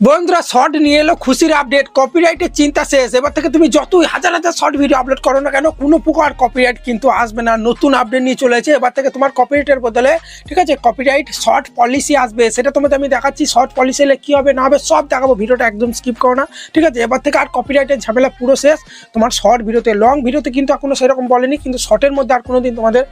বন্ধুরা শর্ট নিয়ে এলো, খুশির আপডেট কপিরাইটের চিন্তা শেষ। এবার থেকে তুমি যতই হাজার হাজার শর্ট ভিডিও আপলোড করো না কেন, কোনো প্রকার কপিরাইট কিন্তু আসবে না। নতুন আপডেট নিয়ে চলেছে এবার থেকে তোমার কপিরাইটের বদলে, ঠিক আছে কপিরাইট শর্ট পলিসি আসবে। সেটা তোমাকে আমি দেখাচ্ছি শর্ট পলিসি এলে কী হবে না হবে, সব দেখাবো। ভিডিওটা একদম স্কিপ করো না। ঠিক আছে, এবার থেকে আর কপিরাইটের ঝামেলা পুরো শেষ। তোমার শর্ট ভিডিওতে লং ভিডিওতে কিন্তু এখনও সেরকম বলেনি, কিন্তু শর্টের মধ্যে আর কোনো দিন তোমাদের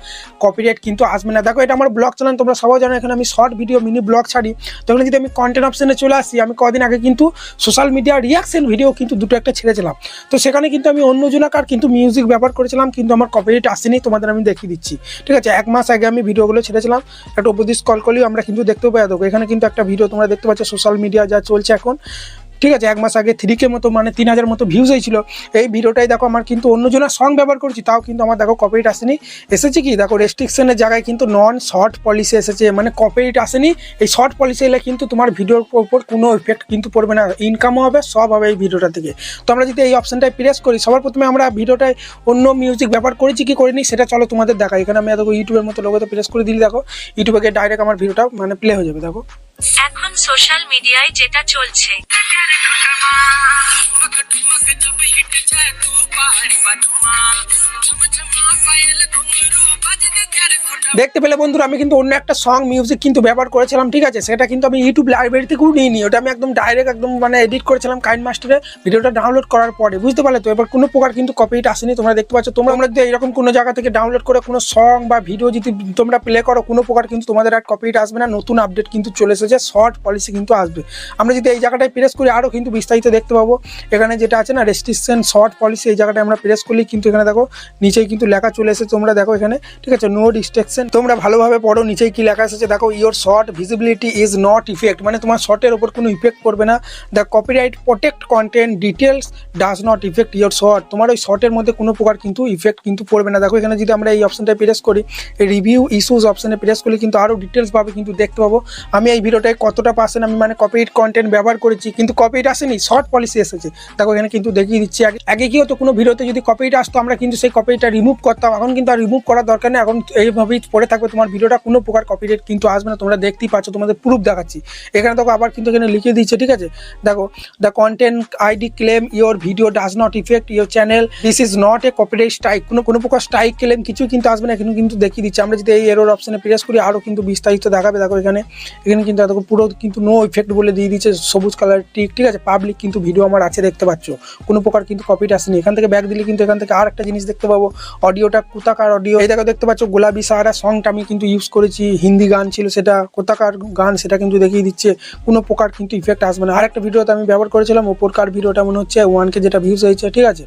কপিরাইট কিন্তু আসবে না। দেখো, এটা আমার ব্লগ চ্যানেল তোমরা সবাই জানো, এখানে আমি শর্ট ভিডিও মিনি ব্লগ ছাড়ি। তখন যদি আমি কন্টেন্ট অপশানে চলে আসি, আমি কদিন আগে কিন্তু সোশ্যাল মিডিয়া রিয়াকশন ভিডিও কিন্তু দুটো একটা ছেড়েছিলাম। তো সেখানে কিন্তু আমি অন্য জনাকার কিন্তু মিউজিক ব্যবহার করেছিলাম, কিন্তু আমার কপিরাইট আসেনি, তোমাদের আমি দেখিয়ে দিচ্ছি। ঠিক আছে, এক মাস আগে আমি ভিডিওগুলো ছেড়েছিলাম। একটা উপদেশ কল করলেও আমরা কিন্তু দেখতে পাই, দেখো, এখানে কিন্তু একটা ভিডিও তোমরা দেখতে পাচ্ছ সোশ্যাল মিডিয়া যা চলছে এখন ঠিক আছে, এক মাস আগে থ্রি কে মতো মানে তিন হাজার মতো ভিউজ হয়েছিল। এই ভিডিওটাই দেখো, আমার কিন্তু অন্যজনের সং ব্যবহার করছি, তাও কিন্তু আমার দেখো কপিরাইট আসেনি। এসেছে কি? দেখো রেস্ট্রিকশনের জায়গায় কিন্তু নন শর্ট পলিসি এসেছে মানে কপিরাইট আসেনি। এই শর্ট পলিসি এলে কিন্তু তোমার ভিডিওর উপর কোনো ইফেক্ট কিন্তু পড়বে না ইনকামও হবে, সব হবে এই ভিডিওটা থেকে। তো আমরা যদি এই অপশানটায় প্রেস করি, সবার প্রথমে আমরা ভিডিওটায় অন্য মিউজিক ব্যবহার করেছি, কি করিনি সেটা চলো তোমাদের দেখাই। এখানে আমি দেখো ইউটিউবের মতো লোগোতে প্রেস করে দিলে, দেখো। ইউটিউবে ডাইরেক্ট আমার ভিডিওটা মানে প্লে হয়ে যাবে, দেখো। এখন সোশ্যাল মিডিয়ায় যেটা চলছে। দেখতে পেলে বন্ধুরা, আমি কিন্তু অন্য একটা সং মিউজিক কিন্তু ব্যবহার করেছিলাম, ঠিক আছে? সেটা কিন্তু আমি ইউটিউব লাইব্রেরি থেকেও নিয়ে নিই ওটা আমি একদম ডাইরেক্ট একদম মানে এডিট করেছিলাম কাইন মাস্টারে ভিডিওটা ডাউনলোড করার পরে, বুঝতে পারলে তো? এবার কোনো প্রকার কিন্তু কপিটা আসেনি, তোমরা দেখতে পাচ্ছ। তোমরা আমরা যদি এরকম কোনো জায়গা থেকে ডাউনলোড করে কোনো সং বা ভিডিও যদি তোমরা প্লে করো, কোনো প্রকার কিন্তু তোমাদের আর কপিটা আসবে না। নতুন আপডেট কিন্তু চলে এসেছে শর্ট পলিসি কিন্তু আসবে। আমরা যদি এই জায়গাটায় প্রেস করি আরও কিন্তু বিস্তারিত দেখতে পাবো। এখানে যেটা আছে না রেস্ট্রিকশন শর্ট পলিসি এই জায়গাটায় আমরা প্রেস করলেই কিন্তু এখানে দেখো, নিচেই কিন্তু লেখা চলে এসেছে, তোমরা দেখো এখানে, ঠিক আছে? নো ডিস্ট্রাকশন তোমরা ভালোভাবে পড়ো, নিচেই কি লেখা এসেছে? দেখো your short visibility is not effect মানে তোমার শর্টের ওপর কোনো ইফেক্ট পড়বে না। The copyright protect content details does not effect your short তোমার ওই শর্টের মধ্যে কোনো প্রকার কিন্তু ইফেক্ট কিন্তু পড়বে না। দেখো, এখানে যদি আমরা এই অপশনটা প্রেস করি রিভিউ ইস্যুস অপশানে প্রেস করলে কিন্তু আরও ডিটেলস ভাবে কিন্তু দেখতে পাবো। আমি এই ভিডিওটায় কতটা পার্সেন্ট আমি মানে কপিরাইট কন্টেন্ট ব্যবহার করেছি, কিন্তু কপিরাইট আসেনি শর্ট পলিসি এসেছে। দেখো, এখানে কিন্তু দেখিয়ে দিচ্ছি, আগে আগে কি হতো, কোনো ভিডিওতে যদি কপিরাইট আসতো, আমরা কিন্তু সেই কপিটা রিমুভ করতাম। এখন কিন্তু আর রিমুভ করার দরকার নেই। এখন এইভাবেই পড়ে থাকবে তোমার ভিডিওটা, কোনো প্রকার কপিরাইট কিন্তু আসবে না। তোমরা দেখতেই পাচ্ছ, তোমাদের প্রুফ দেখাচ্ছি। এখানে দেখো, আবার কিন্তু এখানে লিখে দিচ্ছে ঠিক আছে? দেখো the content ID claim your video does not effect your channel this is not a copyright strike কোনো কোনো প্রকার স্ট্রাইক ক্লেম কিছু কিন্তু আসবে না। এখানে কিন্তু দেখিয়ে দিচ্ছে। আমরা যদি এই এরোর অপশনে প্রেস করি আরও কিন্তু বিস্তারিত দেখাবে। দেখো, এখানে এখানে কিন্তু দেখো, পুরো কিন্তু নো ইফেক্ট বলে দিয়ে দিচ্ছে সবুজ কালার টিক ঠিক আছে পাবলিক কিন্তু ভিডিও আমার আছে, দেখতে পাচ্ছ। কোনো প্রকার কিন্তু কপিট আসেনি। এখান থেকে ব্যাক দিলে কিন্তু এখান থেকে আর একটা জিনিস দেখতে পাবো। অডিওটা কোথাকার অডিও এই দেখো, দেখতে পাচ্ছ, গোলাপি সাহারা সংটা আমি কিন্তু ইউজ করেছি। হিন্দি গান ছিল সেটা, কোথাকার গান সেটা কিন্তু দেখিয়ে দিচ্ছে। কোনো প্রকার কিন্তু ইফেক্ট আসবে না। আর একটা ভিডিওতে আমি ব্যবহার করেছিলাম, ওপরকার ভিডিওটা মনে হচ্ছে ওয়ানকে যেটা ভিউজ হয়েছে, ঠিক আছে?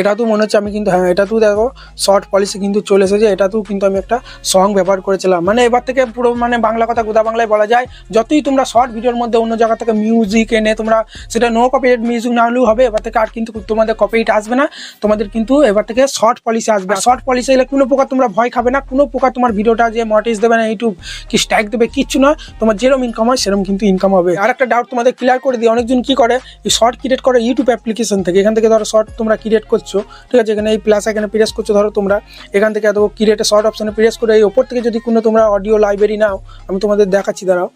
এটাতেও মনে হচ্ছে আমি কিন্তু হ্যাঁ এটাতেও দেখো শর্ট পলিসি কিন্তু চলে এসেছে এটাতেও কিন্তু আমি একটা সং ব্যবহার করেছিলাম। মানে এবার থেকে পুরো মানে বাংলা কথা গোদা বাংলায় বলা যায়, যতই তোমরা শর্ট ভিডিওর মধ্যে অন্য জায়গা থেকে মিউজিক এনে তোমরা সেটা নো কপিরাইট মিউজিক না হলেও হবে, এবার থেকে আর কিন্তু তোমাদের কপিরাইট আসবে না, তোমাদের কিন্তু এবার থেকে শর্ট পলিসি আসবে। শর্ট পলিসি এলে কোনো প্রকার তোমরা ভয় খাবে না, কোনো প্রকার তোমার ভিডিওটা যে মটিস দেবে না ইউটিউব কি স্ট্রাইক দেবে, কিচ্ছু নয় তোমার যেরকম ইনকাম হয় সেরকম কিন্তু ইনকাম হবে। আর একটা ডাউট তোমাদের ক্লিয়ার করে দিই, অনেকজন কি করে শর্ট ক্রিয়েট করে ইউটিউব অ্যাপ্লিকেশন থেকে, এখান থেকে ধরো শর্ট তোমরা ক্রিয়েট করছ, ঠিক আছে? এখানে এই প্লাস এখানে প্রেস করছ, ধরো তোমরা। এখান থেকে এত ক্রিয়েটে শর্ট অপশনে প্রেস করে। এই ওপর থেকে যদি কোনো তোমরা অডিও লাইব্রেরি নাও, আমি তোমাদের দেখাচ্ছি, দাঁড়াও।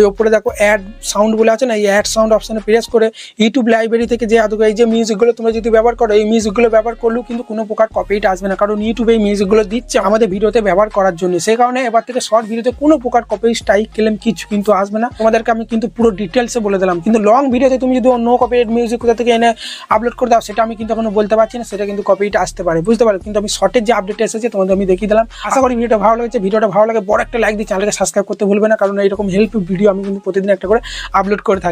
এই ওপরে দেখো অ্যাড সাউন্ড বলে আছে না? এই অ্যাড সাউন্ড অপশনে প্রেস করে ইউটিউব লাইব্রেরি থেকে যে আদৌ এই যে মিউজিকগুলো তোমরা যদি ব্যবহার করো, এই মিউজিকগুলো ব্যবহার করলেও কিন্তু কোনো প্রকার কপিটা আসবে না। কারণ ইউটিউবে এই মিউজিকগুলো দিচ্ছে আমাদের ভিডিওতে ব্যবহার করার জন্য। সেই কারণে এবার থেকে শর্ট ভিডিওতে কোনো প্রকার কপি স্ট্রাইক ক্লেম কিছু কিন্তু আসবে না। তোমাদেরকে আমি কিন্তু পুরো ডিটেলসে বলে দিলাম। কিন্তু লং ভিডিওতে তুমি যদি অন্য কপিরাইট মিউজিক কোথা থেকে এনে আপলোড করে দাও, সেটা আমি কিন্তু এখনও বলতে পারছি না, সেটা কিন্তু কপিটা আসতে পারে। বুঝতে পারো কিন্তু আমি শর্টের যে আপডেট এসেছে, তোমাদের আমি দেখিয়ে দিলাম। আশা করি ভিডিওটা ভালো লাগছে। ভিডিওটা ভালো লাগে, বড় একটা লাইক দিয়ে চ্যানেলকে সাবস্ক্রাইব করতে ভুলবে না, কারণ এরকম হেল্প ভিডিও আমি কিন্তু প্রতিদিন একটা করে আপলোড করে থাকি।